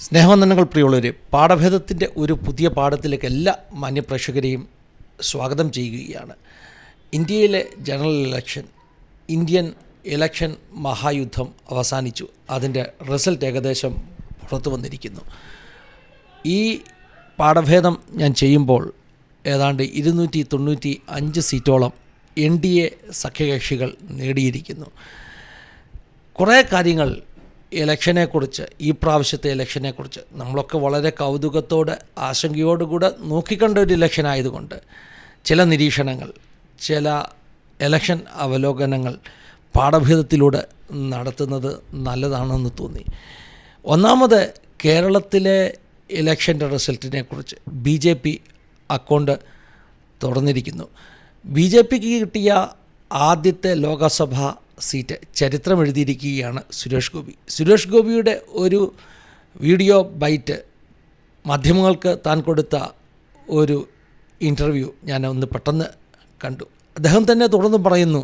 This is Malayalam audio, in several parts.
സ്നേഹവന്ദനങ്ങൾ പ്രിയുള്ളവർ പാഠഭേദത്തിന്റെ ഒരു പുതിയ പാഠത്തിലേക്ക് എല്ലാ മാന്യപ്രേക്ഷകരെയും സ്വാഗതം ചെയ്യുകയാണ്. ഇന്ത്യയിലെ ജനറൽ ഇലക്ഷൻ ഇന്ത്യൻ ഇലക്ഷൻ മഹായുദ്ധം അവസാനിച്ചു. അതിന്റെ റിസൾട്ട് ഏകദേശം പുറത്തു വന്നിരിക്കുന്നു. ഈ പാഠഭേദം ഞാൻ ചെയ്യുമ്പോൾ ഏതാണ്ട് ഇരുന്നൂറ്റി തൊണ്ണൂറ്റി അഞ്ച് സീറ്റോളം എൻ ഡി എ സഖ്യകക്ഷികൾ നേടിയിരിക്കുന്നു. കുറേ കാര്യങ്ങൾ ഇലക്ഷനെക്കുറിച്ച് ഈ പ്രാവശ്യത്തെ ഇലക്ഷനെക്കുറിച്ച് നമ്മളൊക്കെ വളരെ കൗതുകത്തോടെ ആശങ്കയോടുകൂടെ നോക്കിക്കണ്ട ഒരു ഇലക്ഷൻ ആയതുകൊണ്ട് ചില നിരീക്ഷണങ്ങൾ ചില ഇലക്ഷൻ അവലോകനങ്ങൾ പാഠഭേദത്തിലൂടെ നടത്തുന്നത് നല്ലതാണെന്ന് തോന്നി. ഒന്നാമത് കേരളത്തിലെ ഇലക്ഷന്റെ റിസൾട്ടിനെ കുറിച്ച് ബി ജെ പി അക്കൗണ്ട് തുറന്നിരിക്കുന്നു. ബി ജെ പിക്ക് കിട്ടിയ ആദ്യത്തെ ലോകസഭാ സീറ്റ് ചരിത്രം എഴുതിയിരിക്കുകയാണ് സുരേഷ് ഗോപി. സുരേഷ് ഗോപിയുടെ ഒരു വീഡിയോ ബൈറ്റ് മാധ്യമങ്ങൾക്ക് താൻ കൊടുത്ത ഒരു ഇന്റർവ്യൂ ഞാൻ ഒന്ന് പെട്ടെന്ന് കണ്ടു. അദ്ദേഹം തന്നെ തുടർന്ന് പറയുന്നു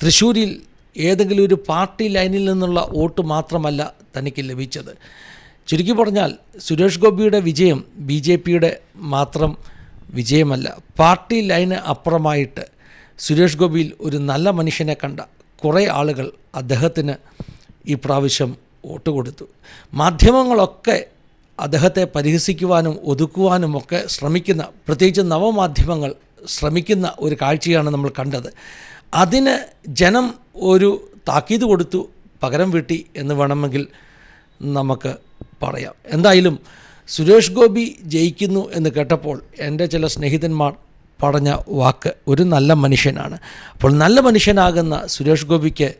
തൃശ്ശൂരിൽ ഏതെങ്കിലും ഒരു പാർട്ടി ലൈനിൽ നിന്നുള്ള വോട്ട് മാത്രമല്ല തനിക്ക് ലഭിച്ചത്. ചുരുക്കി പറഞ്ഞാൽ സുരേഷ് ഗോപിയുടെ വിജയം ബി ജെ പിയുടെ മാത്രം വിജയമല്ല. പാർട്ടി ലൈന് അപ്പുറമായിട്ട് സുരേഷ് ഗോപിയിൽ ഒരു നല്ല മനുഷ്യനെ കണ്ട കുറേ ആളുകൾ അദ്ദേഹത്തിന് ഈ പ്രാവശ്യം വോട്ട് കൊടുത്തു. മാധ്യമങ്ങളൊക്കെ അദ്ദേഹത്തെ പരിഹസിക്കുവാനും ഒതുക്കുവാനും ഒക്കെ ശ്രമിക്കുന്ന പ്രത്യേകിച്ച് നവമാധ്യമങ്ങൾ ശ്രമിക്കുന്ന ഒരു കാഴ്ചയാണ് നമ്മൾ കണ്ടത്. അതിന് ജനം ഒരു താക്കീത് കൊടുത്തു പകരം വീട്ടി എന്ന് വേണമെങ്കിൽ നമുക്ക് പറയാം. എന്തായാലും സുരേഷ് ഗോപി ജയിക്കുന്നു എന്ന് കേട്ടപ്പോൾ എന്റെ ചില സ്നേഹിതന്മാർ പറഞ്ഞ വാക്ക് ഒരു നല്ല മനുഷ്യനാണ്. അപ്പോൾ നല്ല മനുഷ്യനാകുന്ന സുരേഷ് ഗോപിക്ക്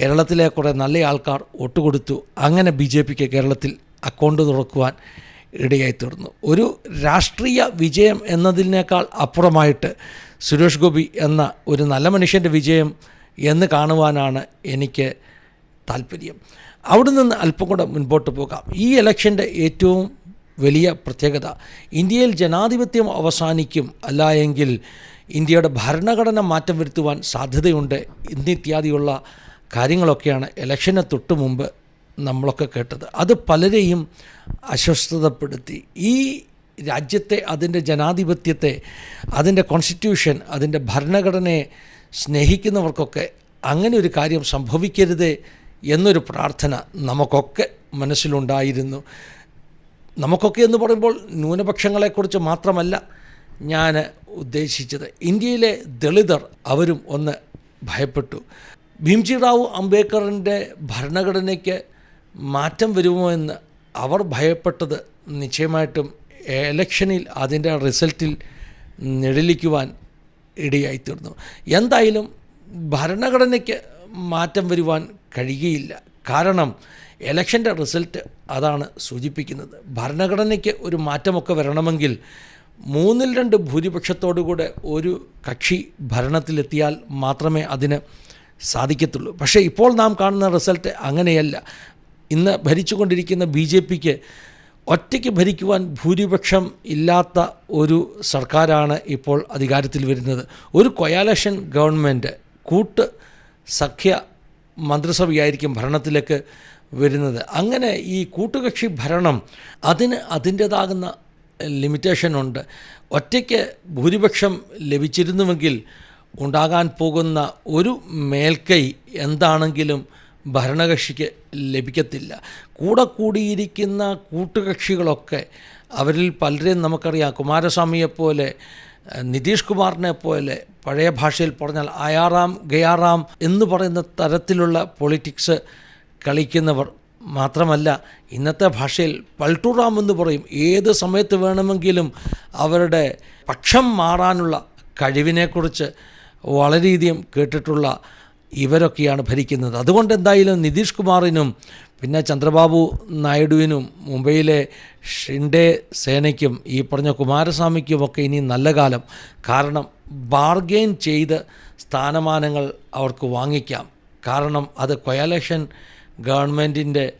കേരളത്തിലെ കുറേ നല്ല ആൾക്കാർ വോട്ട് കൊടുത്തു. അങ്ങനെ ബി ജെ പിക്ക് കേരളത്തിൽ അക്കൗണ്ട് തുറക്കുവാൻ ഇടയായി തീർന്നു. ഒരു രാഷ്ട്രീയ വിജയം എന്നതിനേക്കാൾ അപ്പുറമായിട്ട് സുരേഷ് ഗോപി എന്ന ഒരു നല്ല മനുഷ്യന്റെ വിജയം എന്ന് കാണുവാനാണ് എനിക്ക് താല്പര്യം. അവിടെ നിന്ന് അല്പം കൂടെ മുൻപോട്ട് പോകാം. ഈ ഇലക്ഷന്റെ ഏറ്റവും വലിയ പ്രത്യേകത. ഇന്ത്യയിൽ ജനാധിപത്യം അവസാനിക്കും അല്ല എങ്കിൽ ഇന്ത്യയുടെ ഭരണഘടന മാറ്റം വരുത്തുവാൻ സാധ്യതയുണ്ട് ഇന്നിത്യാദിയുള്ള കാര്യങ്ങളൊക്കെയാണ് ഇലക്ഷന് തൊട്ട് മുമ്പ് നമ്മളൊക്കെ കേട്ടത്. അത് പലരെയും അസ്വസ്ഥതപ്പെടുത്തി. ഈ രാജ്യത്തെ അതിന്റെ ജനാധിപത്യത്തെ അതിന്റെ കോൺസ്റ്റിറ്റ്യൂഷൻ അതിന്റെ ഭരണഘടനയെ സ്നേഹിക്കുന്നവർക്കൊക്കെ അങ്ങനെ ഒരു കാര്യം സംഭവിക്കരുത് എന്നൊരു പ്രാർത്ഥന നമുക്കൊക്കെ മനസ്സിലുണ്ടായിരുന്നു. നമുക്കൊക്കെ എന്ന് പറയുമ്പോൾ ന്യൂനപക്ഷങ്ങളെക്കുറിച്ച് മാത്രമല്ല ഞാൻ ഉദ്ദേശിച്ചത്. ഇന്ത്യയിലെ ദളിതർ അവരും ഒന്ന് ഭയപ്പെട്ടു. ഭീംജി റാവു അംബേദ്കറിന്റെ ഭരണഘടനയ്ക്ക് മാറ്റം വരുമോ എന്ന് അവർ ഭയപ്പെട്ടത് നിശ്ചയമായിട്ടും എലക്ഷനിൽ അതിന്റെ റിസൾട്ടിൽ നിഴലിക്കുവാൻ ഇടയായിത്തീർന്നു. എന്തായാലും ഭരണഘടനയ്ക്ക് മാറ്റം വരുവാൻ കഴിയുകയില്ല. കാരണം എലക്ഷന്റെ റിസൾട്ട് അതാണ് സൂചിപ്പിക്കുന്നത്. ഭരണഘടനയ്ക്ക് ഒരു മാറ്റമൊക്കെ വരണമെങ്കിൽ മൂന്നിൽ രണ്ട് ഭൂരിപക്ഷത്തോടുകൂടെ ഒരു കക്ഷി ഭരണത്തിലെത്തിയാൽ മാത്രമേ അതിന് സാധിക്കത്തുള്ളൂ. പക്ഷേ ഇപ്പോൾ നാം കാണുന്ന റിസൾട്ട് അങ്ങനെയല്ല. ഇന്ന് ഭരിച്ചുകൊണ്ടിരിക്കുന്ന ബി ജെ പിക്ക് ഒറ്റയ്ക്ക് ഭരിക്കുവാൻ ഭൂരിപക്ഷം ഇല്ലാത്ത ഒരു സർക്കാരാണ് ഇപ്പോൾ അധികാരത്തിൽ വരുന്നത്. ഒരു കൊയാലഷൻ ഗവൺമെന്റ് കൂട്ട് സഖ്യ മന്ത്രിസഭയായിരിക്കും ഭരണത്തിലേക്ക് വരുന്നത്. അങ്ങനെ ഈ കൂട്ടുകക്ഷി ഭരണം അതിന് അതിന്റേതാകുന്ന ലിമിറ്റേഷൻ ഉണ്ട്. ഒറ്റയ്ക്ക് ഭൂരിപക്ഷം ലഭിച്ചിരുന്നുവെങ്കിൽ ഉണ്ടാകാൻ പോകുന്ന ഒരു മേൽക്കൈ എന്താണെങ്കിലും ഭരണകക്ഷിക്ക് ലഭിക്കത്തില്ല. കൂടെ കൂടിയിരിക്കുന്ന കൂട്ടുകക്ഷികളൊക്കെ അവരിൽ പലരെയും നമുക്കറിയാം. കുമാരസ്വാമിയെപ്പോലെ നിതീഷ് കുമാറിനെ പോലെ പഴയ ഭാഷയിൽ പറഞ്ഞാൽ അയാറാം ഗയാറാം എന്ന് പറയുന്ന തരത്തിലുള്ള പൊളിറ്റിക്സ് കളിക്കുന്നവർ മാത്രമല്ല ഇന്നത്തെ ഭാഷയിൽ പൾട്ടുറാം എന്ന് പറയും. ഏത് സമയത്ത് വേണമെങ്കിലും അവരുടെ പക്ഷം മാറാനുള്ള കഴിവിനെക്കുറിച്ച് വളരെയധികം കേട്ടിട്ടുള്ള ഇവരൊക്കെയാണ് ഭരിക്കുന്നത്. അതുകൊണ്ട് എന്തായാലും നിതീഷ് കുമാറിനും പിന്നെ ചന്ദ്രബാബു നായിഡുവിനും മുംബൈയിലെ ഷിൻഡെ സേനയ്ക്കും ഈ പറഞ്ഞ കുമാരസ്വാമിക്കുമൊക്കെ ഇനി നല്ല കാലം. കാരണം ബാർഗെയിൻ ചെയ്ത് സ്ഥാനമാനങ്ങൾ അവർക്ക് വാങ്ങിക്കാം. കാരണം അത് കൊയാലക്ഷൻ ഗവൺമെന്റിന്റെ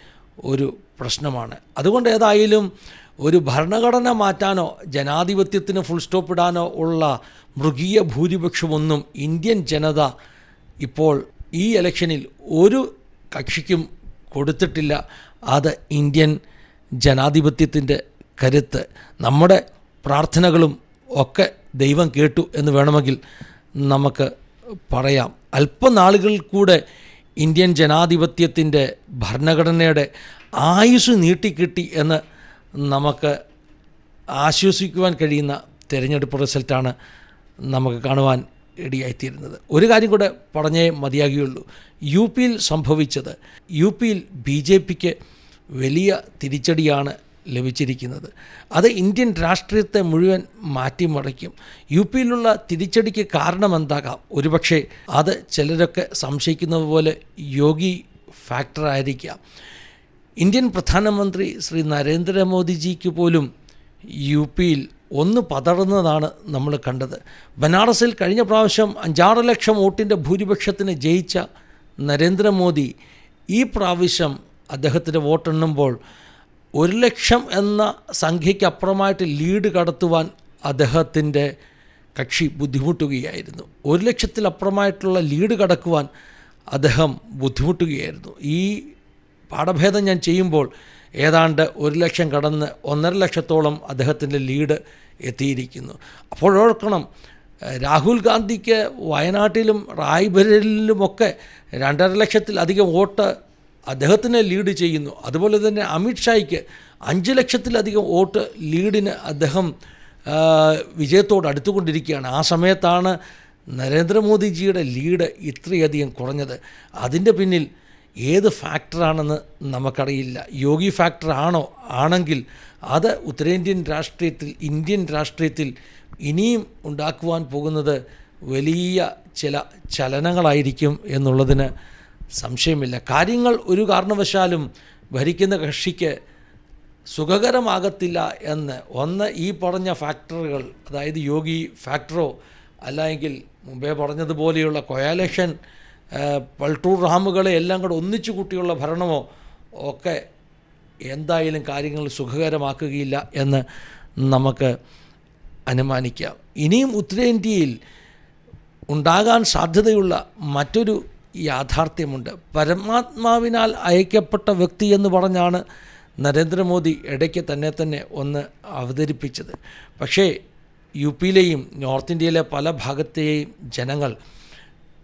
ഒരു പ്രശ്നമാണ്. അതുകൊണ്ട് ഏതായാലും ഒരു ഭരണഘടന മാറ്റാനോ ജനാധിപത്യത്തിന് ഫുൾ സ്റ്റോപ്പ് ഇടാനോ ഉള്ള മൃഗീയ ഭൂരിപക്ഷമൊന്നും ഇന്ത്യൻ ജനത ഇപ്പോൾ ഈ ഇലക്ഷനിൽ ഒരു കക്ഷിക്കും കൊടുത്തിട്ടില്ല. അത് ഇന്ത്യൻ ജനാധിപത്യത്തിന്റെ കരുത്ത്. നമ്മുടെ പ്രാർത്ഥനകളും ഒക്കെ ദൈവം കേട്ടു എന്ന് വേണമെങ്കിൽ നമുക്ക് പറയാം. അല്പനാളുകൾ കൂടെ ഇന്ത്യൻ ജനാധിപത്യത്തിന്റെ ഭരണഘടനയുടെ ആയുസ് നീട്ടിക്കിട്ടി എന്ന് നമുക്ക് ആശ്വസിക്കുവാൻ കഴിയുന്ന തിരഞ്ഞെടുപ്പ് റിസൾട്ടാണ് നമുക്ക് കാണുവാൻ ഇടയായിത്തീരുന്നത്. ഒരു കാര്യം കൂടെ പറഞ്ഞേ മതിയാകുകയുള്ളൂ. യു പിയിൽ സംഭവിച്ചത് യു പിയിൽ ബി ജെ പിക്ക് വലിയ തിരിച്ചടിയാണ് ലഭിച്ചിരിക്കുന്നത്. അത് ഇന്ത്യൻ രാഷ്ട്രീയത്തെ മുഴുവൻ മാറ്റിമറിക്കും. യു പിയിലുള്ള തിരിച്ചടിക്ക് കാരണമെന്താകാം? ഒരുപക്ഷെ അത് ചിലരൊക്കെ സംശയിക്കുന്നത് പോലെ യോഗി ഫാക്ടറായിരിക്കാം ഇന്ത്യൻ പ്രധാനമന്ത്രി ശ്രീ നരേന്ദ്രമോദിജിക്ക് പോലും യു പിയിൽ ഒന്ന് പതറുന്നതാണ് നമ്മൾ കണ്ടത്. ബനാറസിൽ കഴിഞ്ഞ പ്രാവശ്യം അഞ്ചാറ് ലക്ഷം വോട്ടിന്റെ ഭൂരിപക്ഷത്തിന് ജയിച്ച നരേന്ദ്രമോദി ഈ പ്രാവശ്യം അദ്ദേഹത്തിന്റെ വോട്ടെണ്ണുമ്പോൾ ഒരു ലക്ഷം എന്ന സംഖ്യയ്ക്കപ്പുറമായിട്ട് ലീഡ് കടത്തുവാൻ അദ്ദേഹത്തിന്റെ കക്ഷി ബുദ്ധിമുട്ടുകയായിരുന്നു. ഒരു ലക്ഷത്തിലപ്പുറമായിട്ടുള്ള ലീഡ് കടക്കുവാൻ അദ്ദേഹം ബുദ്ധിമുട്ടുകയായിരുന്നു. ഈ പാഠഭേദം ഞാൻ ചെയ്യുമ്പോൾ ഏതാണ്ട് ഒരു ലക്ഷം കടന്ന് ഒന്നര ലക്ഷത്തോളം അദ്ദേഹത്തിന്റെ ലീഡ് എത്തിയിരിക്കുന്നു. അപ്പോഴോർക്കണം രാഹുൽ ഗാന്ധിക്ക് വയനാട്ടിലും റായ്ബരേലിലുമൊക്കെ രണ്ടര ലക്ഷത്തിലധികം വോട്ട് അദ്ദേഹത്തിനെ ലീഡ് ചെയ്യുന്നു. അതുപോലെ തന്നെ അമിത്ഷായ്ക്ക് അഞ്ച് ലക്ഷത്തിലധികം വോട്ട് ലീഡിന് അദ്ദേഹം വിജയത്തോട് അടുത്തുകൊണ്ടിരിക്കുകയാണ്. ആ സമയത്താണ് നരേന്ദ്രമോദിജിയുടെ ലീഡ് ഇത്രയധികം കുറഞ്ഞത്. അതിന്റെ പിന്നിൽ ഏത് ഫാക്ടറാണെന്ന് നമുക്കറിയില്ല. യോഗി ഫാക്ടർ ആണോ ആണെങ്കിൽ അത് ഉത്തരേന്ത്യൻ രാഷ്ട്രീയത്തിൽ ഇന്ത്യൻ രാഷ്ട്രീയത്തിൽ ഇനിയും ഉണ്ടാക്കുവാൻ പോകുന്നത് വലിയ ചില ചലനങ്ങളായിരിക്കും എന്നുള്ളതിന് സംശയമില്ല. കാര്യങ്ങൾ ഒരു കാരണവശാലും ഭരിക്കുന്ന കക്ഷിക്ക് സുഖകരമാകത്തില്ല എന്ന് ഒന്ന് ഈ പറഞ്ഞ ഫാക്ടറുകൾ അതായത് യോഗി ഫാക്ടറോ അല്ലെങ്കിൽ മുമ്പേ പറഞ്ഞതുപോലെയുള്ള കൊയാലേഷൻ പൾട്ടൂർ റാമുകളെ എല്ലാം കൂടെ ഒന്നിച്ചു കൂട്ടിയുള്ള ഭരണമോ ഒക്കെ എന്തായാലും കാര്യങ്ങൾ സുഖകരമാക്കുകയില്ല എന്ന് നമുക്ക് അനുമാനിക്കാം. ഇനിയും ഉത്തരേന്ത്യയിൽ ഉണ്ടാകാൻ സാധ്യതയുള്ള മറ്റൊരു യാഥാർത്ഥ്യമുണ്ട്. പരമാത്മാവിനാൽ അയക്കപ്പെട്ട വ്യക്തി എന്ന് പറഞ്ഞാണ് നരേന്ദ്രമോദി ഇടയ്ക്ക് തന്നെ തന്നെ ഒന്ന് അവതരിപ്പിച്ചത്. പക്ഷേ യു പിയിലെയും നോർത്ത് ഇന്ത്യയിലെ പല ഭാഗത്തെയും ജനങ്ങൾ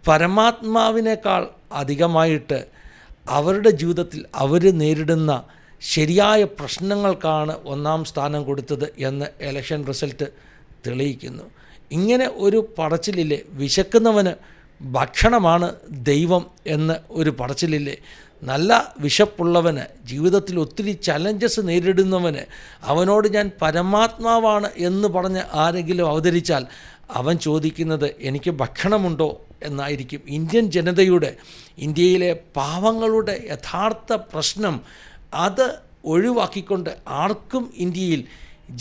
പരമാത്മാവിനേക്കാൾ അധികമായിട്ട് അവരുടെ ജീവിതത്തിൽ അവർ നേരിടുന്ന ശരിയായ പ്രശ്നങ്ങൾക്കാണ് ഒന്നാം സ്ഥാനം കൊടുത്തത് എന്ന് ഇലക്ഷൻ റിസൾട്ട് തെളിയിക്കുന്നു. ഇങ്ങനെ ഒരു പടച്ചിലില്ലേ വിശക്കുന്നവന് ഭക്ഷണമാണ് ദൈവം എന്ന് ഒരു പടച്ചിലില്ലേ നല്ല വിശപ്പുള്ളവന് ജീവിതത്തിൽ ഒത്തിരി ചലഞ്ചസ് നേരിടുന്നവന് അവനോട് ഞാൻ പരമാത്മാവാണ് എന്ന് പറഞ്ഞ് ആരെങ്കിലും അവതരിച്ചാൽ അവൻ ചോദിക്കുന്നത് എനിക്ക് ഭക്ഷണമുണ്ടോ എന്നായിരിക്കും ഇന്ത്യൻ ജനതയുടെ ഇന്ത്യയിലെ പാവങ്ങളുടെ യഥാർത്ഥ പ്രശ്നം. അത് ഒഴിവാക്കിക്കൊണ്ട് ആർക്കും ഇന്ത്യയിൽ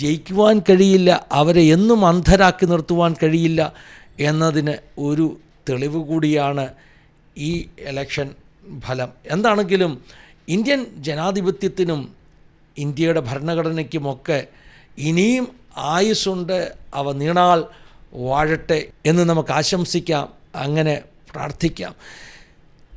ജയിക്കുവാൻ കഴിയില്ല അവരെ എന്നും അന്ധരാക്കി നിർത്തുവാൻ കഴിയില്ല എന്നതിന് ഒരു തെളിവ് കൂടിയാണ് ഈ എലക്ഷൻ ഫലം. എന്താണെങ്കിലും ഇന്ത്യൻ ജനാധിപത്യത്തിനും ഇന്ത്യയുടെ ഭരണഘടനയ്ക്കുമൊക്കെ ഇനിയും ആയുസ്സുണ്ട് അവ നീണാൽ വാഴട്ടെ എന്ന് നമുക്ക് ആശംസിക്കാം. അങ്ങനെ പ്രാർത്ഥിക്കാം.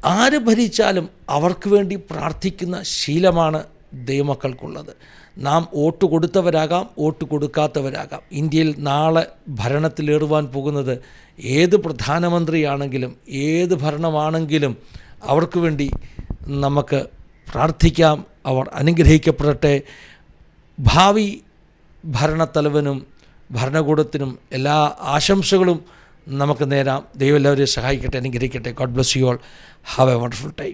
ആര് ഭരിച്ചാലും അവർക്ക് വേണ്ടി പ്രാർത്ഥിക്കുന്ന ശീലമാണ് ദൈവമക്കൾക്കുള്ളത്. നാം വോട്ട് കൊടുത്തവരാകാം വോട്ട് കൊടുക്കാത്തവരാകാം. ഇന്ത്യയിൽ നാളെ ഭരണത്തിലേറുവാൻ പോകുന്നത് ഏത് പ്രധാനമന്ത്രിയാണെങ്കിലും ഏത് ഭരണമാണെങ്കിലും അവർക്ക് വേണ്ടി നമുക്ക് പ്രാർത്ഥിക്കാം. അവർ അനുഗ്രഹിക്കപ്പെടട്ടെ. ഭാവി ഭരണത്തലവനും ഭരണകൂടത്തിനും എല്ലാ ആശംസകളും നമുക്ക് നേരാം. ദൈവം എല്ലാവരെയും സഹായിക്കട്ടെ അനുഗ്രഹിക്കട്ടെ. God bless you all have a wonderful time